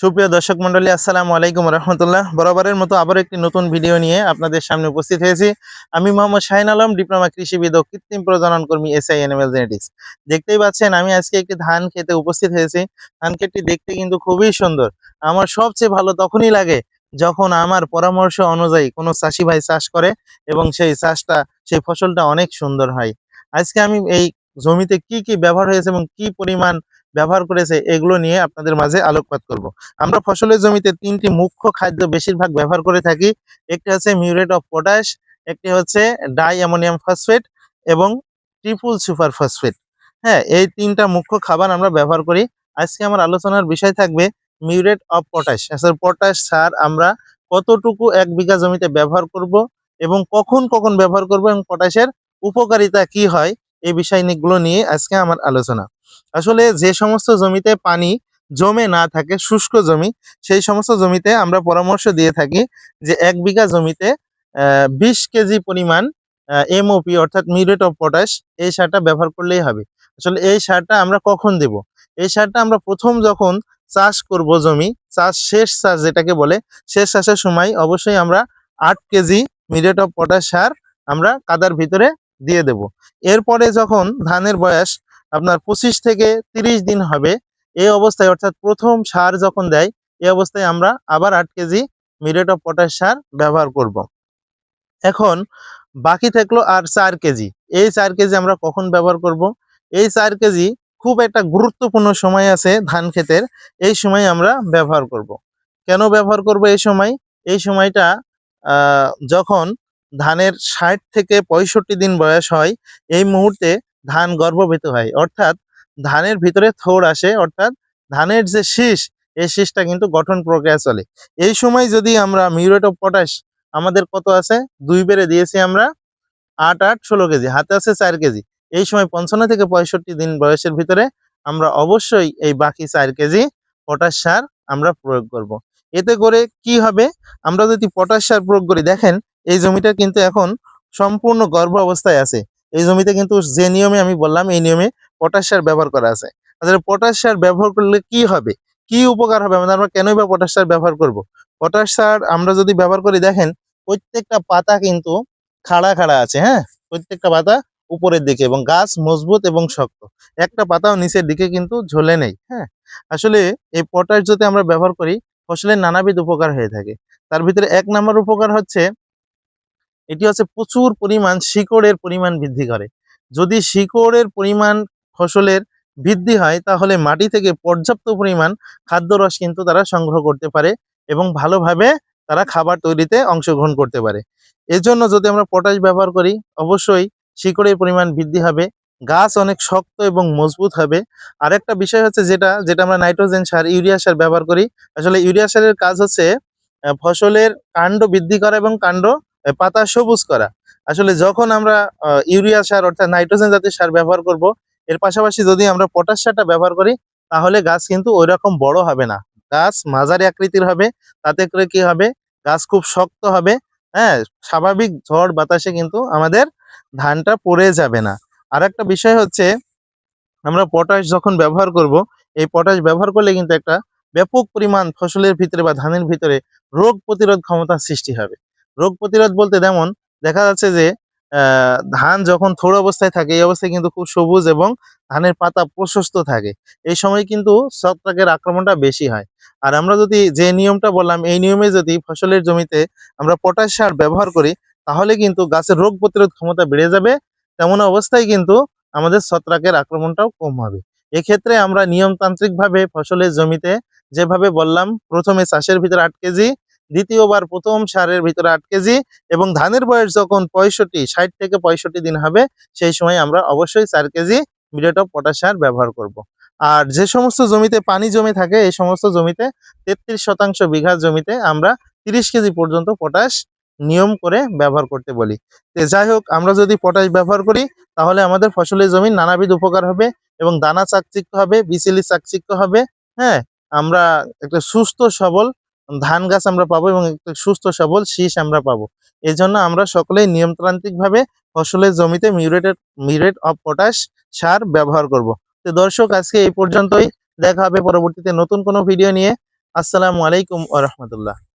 সুপ্রিয় দর্শক মন্ডলী আসসালামু আলাইকুম রহমতুল্লাহ। বরাবরের মতো আবার একটি নতুন ভিডিও নিয়ে আপনাদের সামনে উপস্থিত হয়েছি। আমি মোহাম্মদ শাহিন আলম, ডিপ্লোমা কৃষিবিদ ও কৃত্রিম প্রজনন কর্মী, এসআই এনিমেল জেনেটিক্স। দেখতেই পাচ্ছেন, আমি আজকে একটি ধান খেতে উপস্থিত হয়েছি। ধান ক্ষেতটি দেখতে কিন্তু খুবই সুন্দর। আমার সবচেয়ে ভালো তখনই লাগে যখন আমার পরামর্শ অনুযায়ী কোনো চাষি ভাই চাষ করে এবং সেই চাষটা, সেই ফসলটা অনেক সুন্দর হয়। আজকে আমি এই জমিতে কি কি ব্যবহার হয়েছে এবং কি পরিমাণ ব্যবহার করেছে, এগুলো নিয়ে আপনাদের মাঝে আলোকপাত করব। আমরা ফসলের জমিতে তিনটি মুখ্য খাদ্য বেশিরভাগ ব্যবহার করে থাকি। একটি হচ্ছে মিউরেট অফ পটাশ, একটি হচ্ছে ডাই অ্যামোনিয়াম ফসফেট এবং ট্রিপুল সুপার ফসফেট। হ্যাঁ এই তিনটা মুখ্য খাবার আমরা ব্যবহার করি। আজকে আমার আলোচনার বিষয় থাকবে মিউরেট অফ পটাশ। আসলে পটাশ সার আমরা কতটুকু এক বিঘা জমিতে ব্যবহার করব এবং কখন কখন ব্যবহার করব এবং পটাশের উপকারিতা কি হয় এই বিষয়গুলো নিয়ে আজকে আমার আলোচনা। আসলে যে সমস্ত জমিতে পানি জমে না থাকে, শুষ্ক জমি, সেই সমস্ত জমিতে আমরা পরামর্শ দিয়ে থাকি যে এক বিঘা জমিতে বিশ কেজি পরিমাণ এমওপি অর্থাৎ মিউরেট অফ পটাশ এই সারটা ব্যবহার করলেই হবে। আসলে এই সারটা আমরা কখন দেব? এই সারটা আমরা প্রথম যখন চাষ করব জমি, চাষ শেষ চাষ যেটাকে বলে, শেষ চাষের সময় অবশ্যই আমরা আট কেজি মিউরেট অফ পটাশ সার আমরা কাদার ভিতরে দিয়ে দেব এরপরে যখন ধানের বয়স আপনার পঁচিশ থেকে তিরিশ দিন হবে, এই অবস্থায় অর্থাৎ প্রথম সার যখন দেয়, এই অবস্থায় আমরা আবার আট কেজি মিরেট অফ পটাশ সার ব্যবহার করব। এখন বাকি থাকল আর চার কেজি এই চার কেজি আমরা কখন ব্যবহার করব। এই চার কেজি খুব একটা গুরুত্বপূর্ণ সময় আছে ধান ক্ষেতের, এই সময় আমরা ব্যবহার করব। কেন ব্যবহার করব এই সময় এই সময়টা যখন ধানের ষাট থেকে পঁয়ষট্টি দিন বয়স হয়, এই মুহূর্তে ধান গর্ভবীত হয়। অর্থাৎ ধানের ভিতরে থোড় আসে, অর্থাৎ ধানের যে শীষ, এই শীষটা কিন্তু গঠন প্রক্রিয়া চলে। এই সময় যদি আমরা মিউরেট অফ পটাশ, আমাদের কত আছে? দুই বেড়ে দিয়েছি আমরা আট আট, ষোলো কেজি, হাতে আছে চার কেজি। এই সময় পঞ্চান্ন থেকে পঁয়ষট্টি দিন বয়সের ভিতরে আমরা অবশ্যই এই বাকি চার কেজি পটাশ সার আমরা প্রয়োগ করব। এতে করে কি হবে? আমরা যদি পটাশ সার প্রয়োগ করি, দেখেন এই জমিটা কিন্তু এখন সম্পূর্ণ গর্ভ অবস্থায় আছে। এই জমিতে কিন্তু যে নিয়মে আমি বললাম, এই নিয়মে পটাশ সার ব্যবহার করা আছে। তাহলে পটাশ সার ব্যবহার করলে কি হবে? কি উপকার হবে? আমাদের আমরা কেনই বা পটাশ সার ব্যবহার করব? পটাশ সার আমরা যদি ব্যবহার করি, দেখেন প্রত্যেকটা পাতা কিন্তু খাড়া খাড়া আছে হ্যাঁ? প্রত্যেকটা পাতা উপরের দিকে এবং গাছ মজবুত এবং শক্ত। একটা পাতাও নিচের দিকে কিন্তু ঝোলে নেই হ্যাঁ? আসলে এই পটাশ যদি আমরা ব্যবহার করি, ফসলের নানাবিধ উপকার হয়ে থাকে। তার ভিতরে এক নম্বর উপকার হচ্ছে এটি হচ্ছে প্রচুর পরিমাণ শিকড়ের পরিমাণ বৃদ্ধি করে। যদি শিকড়ের পরিমাণ ফসলের বৃদ্ধি হয়, তাহলে মাটি থেকে পর্যাপ্ত পরিমাণ খাদ্যরস কিন্তু তারা সংগ্রহ করতে পারে এবং ভালোভাবে তারা খাবার তৈরিতে অংশগ্রহণ করতে পারে। এজন্য যদি আমরা পটাশ ব্যবহার করি, অবশ্যই শিকড়ের পরিমাণ বৃদ্ধি হবে, গাছ অনেক শক্ত এবং মজবুত হবে। আরেকটা বিষয় হচ্ছে যেটা যেটা আমরা নাইট্রোজেন সার, ইউরিয়া সার ব্যবহার করি। আসলে ইউরিয়া সারের কাজ হচ্ছে ফসলের কাণ্ড বৃদ্ধি করা এবং কাণ্ড পাতা সবুজ করা। আসলে যখন আমরা ইউরিয়া সার অর্থাৎ নাইট্রোজেন জাতীয় সার ব্যবহার করব, এর পাশাপাশি যদি আমরা পটাশ সারটা ব্যবহার করি, তাহলে গাছ কিন্তু ওই রকম বড় হবে না। গাছ মাঝারি আকৃতির হবে, তাতে করে কি হবে? গাছ খুব শক্ত হবে হ্যাঁ? স্বাভাবিক ঝড় বাতাসে কিন্তু আমাদের ধানটা পড়ে যাবে না। আর একটা বিষয় হচ্ছে, আমরা পটাশ যখন ব্যবহার করব, এই পটাশ ব্যবহার করলে কিন্তু একটা ব্যাপক পরিমাণ ফসলের ভিতরে বা ধানের ভিতরে রোগ প্রতিরোধ ক্ষমতা সৃষ্টি হবে। রোগ প্রতিরোধ বলতে যেমন দেখা যাচ্ছে যে ধান যখন থোড় অবস্থায় থাকে, এই অবস্থায় কিন্তু খুব সবুজ এবং ধানের পাতা প্রশস্ত থাকে। এই সময় কিন্তু ছত্রাকের আক্রমণটা বেশি হয়। আর আমরা যদি যে নিয়মটা বললাম, এই নিয়মে যদি ফসলের জমিতে আমরা পটাশ সার ব্যবহার করি, তাহলে কিন্তু গাছের রোগ প্রতিরোধ ক্ষমতা বেড়ে যাবে। তেমন অবস্থায় কিন্তু আমাদের ছত্রাকের আক্রমণটাও কম হবে। এক্ষেত্রে আমরা নিয়মতান্ত্রিকভাবে ফসলের জমিতে যেভাবে বললাম, প্রথমে চাষের ভিতরে আট কেজি দ্বিতীয়বার প্রথম সারের ভিতরে আট কেজি এবং ধানের বয়স যখন পঁয়ষট্টি, ষাট থেকে পঁয়ষট্টি দিন হবে, সেই সময় আমরা অবশ্যই চার কেজি মিলেট অফ পটাশ সার ব্যবহার করব। আর যে সমস্ত জমিতে পানি জমে থাকে, এই সমস্ত জমিতে তেত্রিশ শতাংশ বিঘা জমিতে আমরা তিরিশ কেজি পর্যন্ত পটাশ নিয়ম করে ব্যবহার করতে বলি যাই হোক, আমরা যদি পটাশ ব্যবহার করি, তাহলে আমাদের ফসলের জমি নানাবিধ উপকার হবে এবং দানা চাকচিক্য হবে, বিচেলি চাকচিক্য হবে হ্যাঁ আমরা একটা সুস্থ সবল ধান গাছ আমরা পাবো এবং একটা সুস্থ সবল শীষ আমরা পাবো। এই জন্য আমরা সকলেই নিয়মতান্ত্রিক ভাবে ফসলের জমিতে মিউরেটেড, মিউরেট অফ পটাশ সার ব্যবহার করব। তো দর্শক, আজকে এই পর্যন্তই। দেখা হবে পরবর্তীতে নতুন কোনো ভিডিও নিয়ে। আসসালামু আলাইকুম রহমতুল্লাহ।